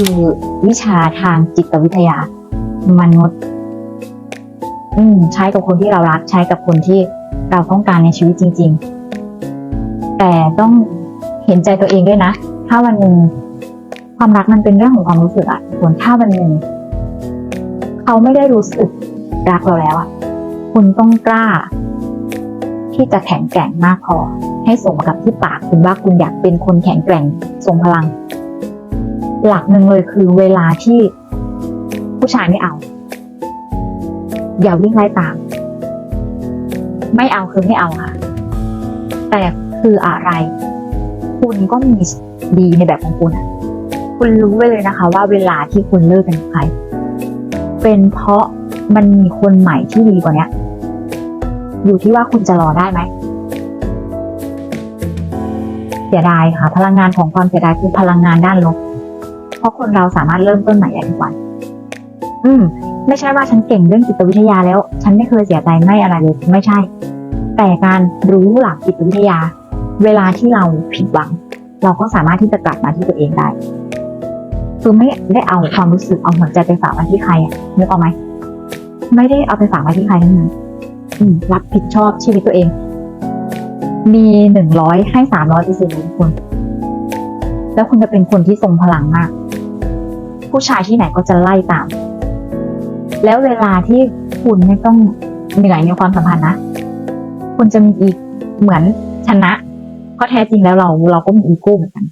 คือวิชาทางจิตวิทยามนุษย์ อืม ใช้กับคนที่เรารักใช้กับคนที่เราต้องการในชีวิตจริง ๆ แต่ต้องเห็นใจตัวเองด้วยนะ ถ้าวันหนึ่งความรักมันเป็นเรื่องของความรู้สึกอะส่วนถ้าวันหนึ่งเขาไม่ได้รู้สึกรักเราแล้วอะคุณต้องกล้า ที่จะแข็งแกร่งมากพอ ให้สมกับที่ปากคุณว่าคุณอยากเป็นคนแข็งแกร่งทรงพลัง หลักหนึ่งเลยคือเวลาที่ผู้ชายไม่เอา อย่าวิ่งไล่ตาม ไม่เอาคือไม่เอาค่ะ แต่คืออะไร คุณก็มีดีในแบบของคุณคุณรู้ไว้เลยนะคะ ว่าเวลาที่คุณเลิกกันใคร เป็นเพราะมันมีคนใหม่ที่ดีกว่านี้อยู่ที่ว่าคุณจะรอได้ไหมเสียดายค่ะ พลังงานของความเสียดายคือพลังงานด้านลบ เพราะคนเราสามารถเริ่มต้นใหม่ได้ทุกวัน อืม ไม่ใช่ว่าฉันเก่งเรื่องจิตวิทยาแล้ว ฉันไม่เคยเสียใจไม่อะไรเลยไม่ใช่ แต่การรู้หลักจิตวิทยา เวลาที่เราผิดหวัง เราก็สามารถที่จะกลับมาที่ตัวเองได้คือไม่ได้เอาความรู้สึกเอาหัวใจไปฝากไว้ที่ใครอะนึกออกไหมไม่ได้เอาไปฝากไว้ที่ใครทั้งนั้นอืมรับผิดชอบชีวิตตัวเอง มีหนึ่งร้อยให้สามร้อยเปอร์เซ็นต์ทุกคน แล้วคุณจะเป็นคนที่ทรงพลังมาก ผู้ชายที่ไหนก็จะไล่ตาม แล้วเวลาที่คุณไม่ต้องเหนื่อยในความสัมพันธ์นะ คุณจะมีอีกเหมือนชนะ เพราะแท้จริงแล้วเราเราก็มีอีโก้เหมือนกัน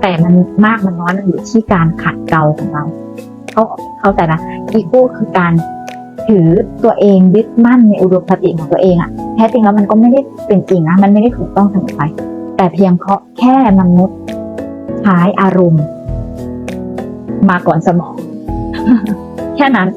แต่มันมากมันน้อยมันอยู่ที่การขัดเกลาของเราเขาเขาแต่นะอีโก้คือการถือตัวเองยึดมั่นในอุดมคติของตัวเองอะแท้จริงแล้วมันก็ไม่ได้เป็นจริงนะมันไม่ได้ถูกต้องเสมอไป แต่เพียงเพราะแค่มนุษย์ หายอารมณ์ มาก่อนสมอง แค่นั้น